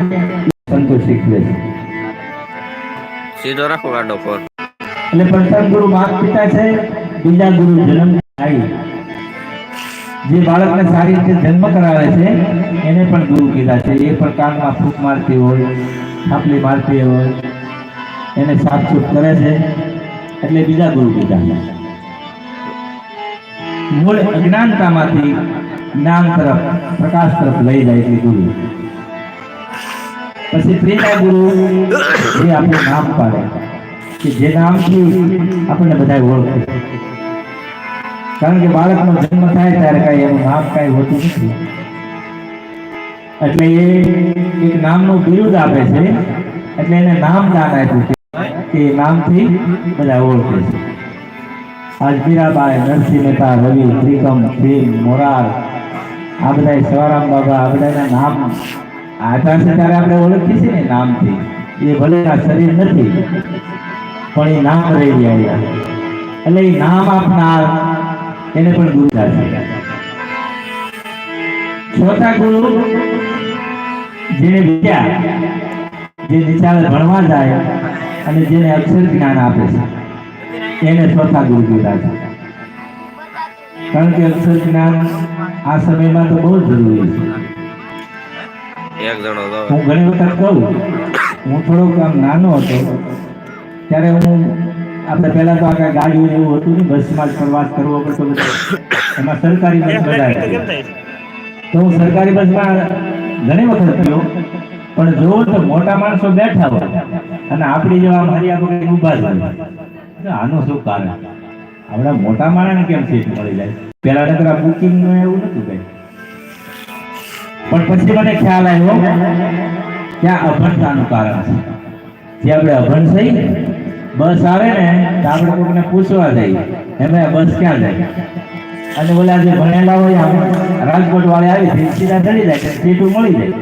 સંતો શીખવે છે. સીધો રાખો ગાડો ફોન એટલે પ્રથમ ગુરુ માત પિતા છે બીજા ગુરુ જન્મ થાય. જે બાળકને સારી રીતે જન્મ કરાવે છે એને પણ ગુરુ કીધા છે. એ પણ કાનમાં ફૂંક મારતી હોય થાપલી મારતી હોય એને સાફસૂફ કરે છે એટલે બીજા ગુરુ કીધા મૂળ અજ્ઞાનતામાંથી જ્ઞાન તરફ પ્રકાશ તરફ લઈ જાય છે ગુરુ. પછી ત્રીજા ગુરુ, એ આપણું નામ પાડે. કે જે નામથી આપણને બધા ઓળખે. કારણ કે બાળકનો જન્મ થાય ત્યારે કાંઈ એનું નામ કાંઈ હોતું નથી. એટલે એ એક નામનું બિરુદ આપે છે, એટલે એને નામ દાન આપ્યું છે, કે નામથી બધા ઓળખે છે. આજ મીરાબાઈ, નરસિંહ મહેતા, રવિ ત્રિકમ ભીમ, મોરાર, આ બધા સવારામ બાબા, આ બધાના નામ આધાર છે આપણે ઓળખીએ છીએ ને નામથી. એ ભલે આ શરીર નથી, પણ એ નામ રહી ગયા એટલે એ નામ આપનાર એને પણ ગુરુ છે. ચોથા ગુરુ જેને વિદ્યા, જે નિશાળે ભણવા જાય અને જેને અક્ષર જ્ઞાન આપે છે, એને છોટા ગુરુ કીધા છે. કારણ કે અક્ષર જ્ઞાન આ સમયમાં તો બહુ જરૂરી છે. એક જણો તો. હું ઘણી વખત કહું હું થોડોક આમ નાનો હતો ત્યારે હું આપણે પહેલા તો આગળ ગાડીઓ એવું હતું ને બસમાં જ પ્રવાસ કરવો પડતો એમાં સરકારી બસ બધા તો હું સરકારી બસમાં ઘણી વખત ગયો પણ જોઉં તો મોટા માણસો બેઠા હોય અને આપણી જેવા મારી આપણે ઊભા જ આનું શું કારણ? આપણા મોટા માણસને કેમ સીટ મળી જાય? પેલા નકરા બુકિંગનું એવું નતું કઈ. પણ પછી મને ખ્યાલ આવ્યો કે આ અભણતાનું કારણ છે. જે આપણે અભણ થઈ બસ આવે ને, તો આપણે કોઈને પૂછવા જઈએ, એમે બસ ક્યાં જાય? અને ઓલા જે ભણેલા હોય રાજકોટ વાળે આવી છે સીધા ચડી જાય કે સીટું મળી જાય.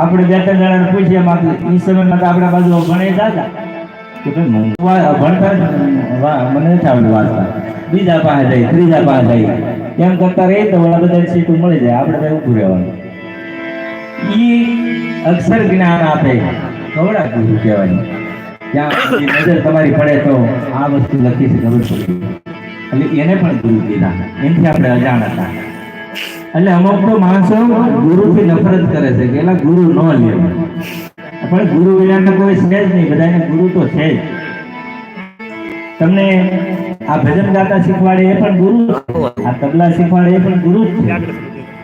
આપણે બે ત્રણ જણાને પૂછીએ માત્ર એ સમયમાં તો આપણા બાજુ ભણે દાદા કે ભાઈ ભણતા મને નથી આવડતું વાંચતા. બીજા પાસે જાય ત્રીજા પાસે જાય એમ કરતા રહીએ તો ઓલા બધા સીટું મળી જાય, આપણે ભાઈ ઊભું રહેવાનું. ઈ અક્ષર જ્ઞાન આપે. કવડા ગુરુ કહેવાય. ત્યાં નજર તમારી પડે તો આ વસ્તુ લખી છે ખબર પડી એટલે એને પણ ગુરુ કીધા. એનાથી આપણે અજાણ હતા એટલે અમુક તો માણસો ગુરુથી નફરત કરે છે કે ગુરુ ન લે પણ ગુરુ વિના તો કોઈ છે જ નહીં. બધાને ગુરુ તો છે જ. તમને આ ભજન ગાતા શીખવાડે એ પણ ગુરુ આ તબલા શીખવાડે એ પણ ગુરુ જ છે.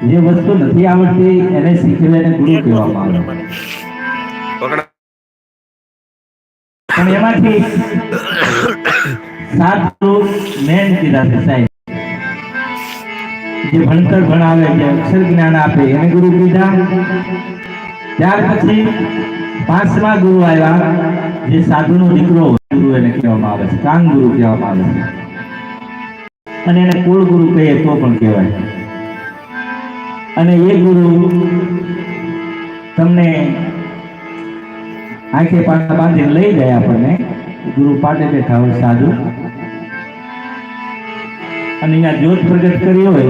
જે વસ્તુ નથી આવડતી એને શીખવે એને ગુરુ કહેવામાં આવે. પણ એમાંથી સાત મેન કીધા છે સાહેબ. જે ભણતર ભણાવે જે અક્ષર જ્ઞાન આપે એને ગુરુ કીધા. ત્યાર પછી પાંચમા ગુરુ આવ્યા જે સાધુનો દીકરો ગુરુ એને કહેવામાં આવે છે કાંગ ગુરુ કહેવામાં આવે છે. અને એને કુળ ગુરુ કહીએ તો પણ કહેવાય. અને એ ગુરુ તમને આંખે પાટા બાંધી લઈ જાય આપણને. ગુરુ પાટે બેઠા હોય સાધુ. અને અહીંયા જ્યોત પ્રગટ કરી હોય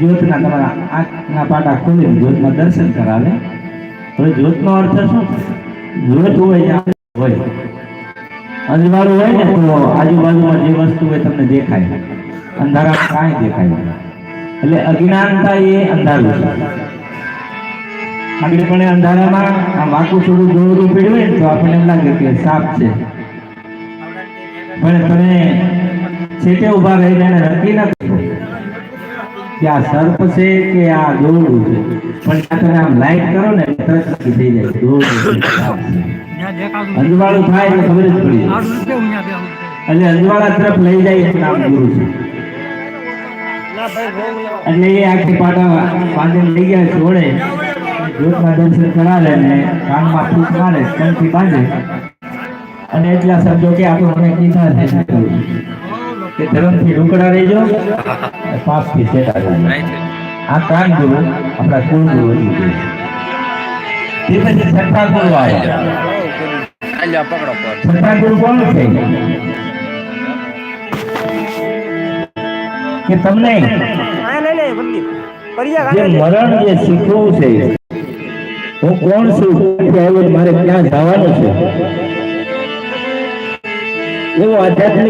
જ્યોતના તમારા આંખના પાટા ખોલીને જ્યોતના દર્શન કરાવે. હવે જ્યોતનો અર્થ શું? જ્યોત હોય હોય? અંજવાળું હોય ને તો આજુબાજુમાં જે વસ્તુ હોય તમને દેખાય. અંધારામાં કાંઈ દેખાય. એટલે અજ્ઞાનતા એ અંધારું આગળ પણ અંધારામાં આ વાંકું થોડું દોરું પીડવે તો આપણને એમ લાગે કે સાપ છે. પણ તમે છેટે ઊભા રહીને એને નક્કી ન કે આ સર્પ છે કે આ દોરડું છે? પણ ત્યાં તમે આમ લાઈટ કરો ને તરત નક્કી થઈ જાય. દોરડું અંજવાળું થાય એટલે ખબર જ પડી એટલે અંજવાળા તરફ લઈ જાય એટલે નામ ગુરુ છે. એટલે એ આખી પાટા બાંધીને લઈ ગયા જોડે. જોતના દર્શન કરાવે ને કાનમાં ફૂંક મારે કંઠી બાંધે. અને એટલા શબ્દો કે આપણે મને કીધા છે? કે ધર્મથી રૂકડા રહેજો પાપથી સેટા રહેજો આ કાન ગુરુ આપણા કુલ ગુરુ હતી તે પછી છઠ્ઠા ગુરુ આવ્યા પકડો છઠ્ઠા ગુરુ કોણ છે? કે તમને જે મરણ જે શીખવું છે હું કોણ છું? આવ્યો મારે ક્યાં જવાનું છે? એવો આધ્યાત્મિક